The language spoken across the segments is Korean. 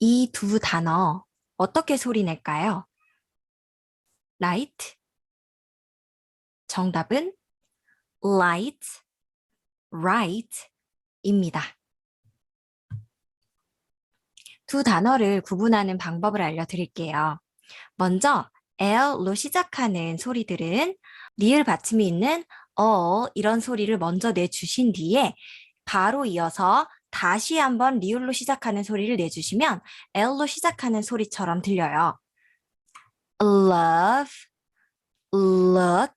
이 두 단어 어떻게 소리 낼까요? light. 정답은 light, right 입니다. 두 단어를 구분하는 방법을 알려드릴게요. 먼저 L로 시작하는 소리들은 리을 받침이 있는 어 이런 소리를 먼저 내주신 뒤에 바로 이어서 다시 한번 리을로 시작하는 소리를 내주시면 L로 시작하는 소리처럼 들려요. love, look,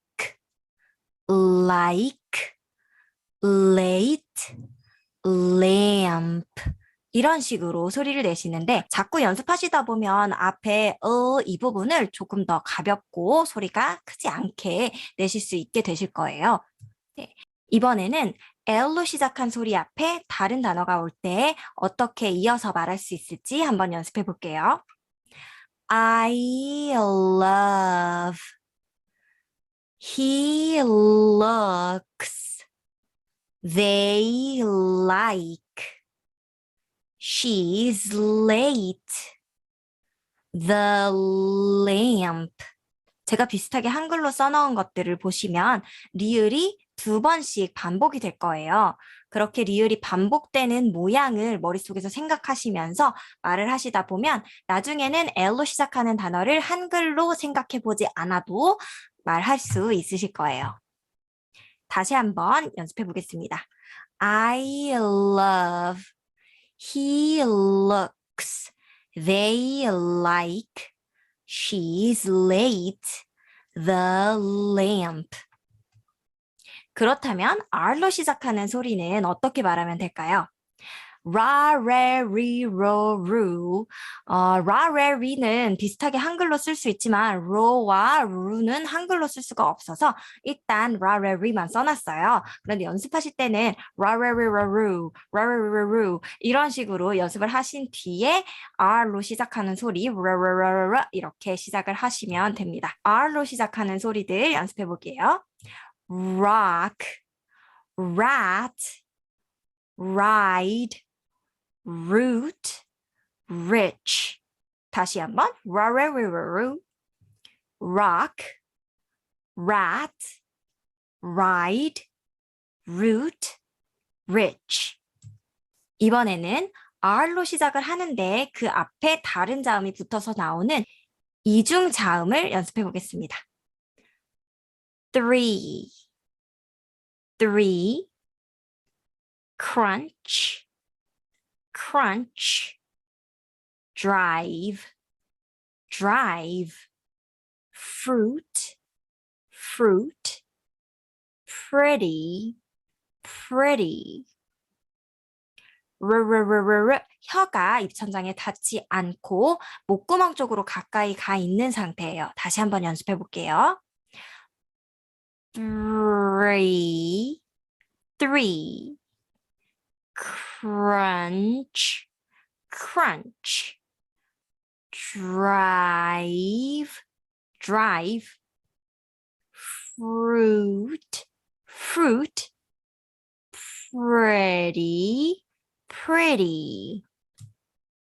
like, late, lamp 이런 식으로 소리를 내시는데 자꾸 연습하시다 보면 앞에 어, 이 부분을 조금 더 가볍고 소리가 크지 않게 내실 수 있게 되실 거예요. 네. 이번에는 L로 시작한 소리 앞에 다른 단어가 올 때 어떻게 이어서 말할 수 있을지 한번 연습해 볼게요. I love. He looks. They like. She's late. The lamp. 제가 비슷하게 한글로 써놓은 것들을 보시면 리을이 두 번씩 반복이 될 거예요. 그렇게 리을이 반복되는 모양을 머릿속에서 생각하시면서 말을 하시다 보면 나중에는 L로 시작하는 단어를 한글로 생각해 보지 않아도 말할 수 있으실 거예요. 다시 한번 연습해 보겠습니다. I love. He looks. They like. She's late. The lamp. 그렇다면 R로 시작하는 소리는 어떻게 말하면 될까요? 라, 레, 리, 로, 루. 어, 라, 레, 리는 비슷하게 한글로 쓸 수 있지만 로와 루는 한글로 쓸 수가 없어서 일단 라, 레, 리만 써놨어요. 그런데 연습하실 때는 라, 레, 리, 로, 루, 라, 레, 리, 로, 루 이런 식으로 연습을 하신 뒤에 R로 시작하는 소리 라, 라, 라, 라, 라 이렇게 시작을 하시면 됩니다. R로 시작하는 소리들 연습해 볼게요. rock, rat, ride, root, rich. 다시 한번 rock, rat, ride, root, rich. 이번에는 R로 시작을 하는데 그 앞에 다른 자음이 붙어서 나오는 이중 자음을 연습해 보겠습니다. three, three, crunch, crunch, drive, drive, fruit, fruit, pretty, pretty. 르르르르르 혀가 입천장에 닿지 않고 목구멍 쪽으로 가까이 가 있는 상태예요. 다시 한번 연습해 볼게요. three, three, crunch, crunch, drive, drive, fruit, fruit, pretty, pretty.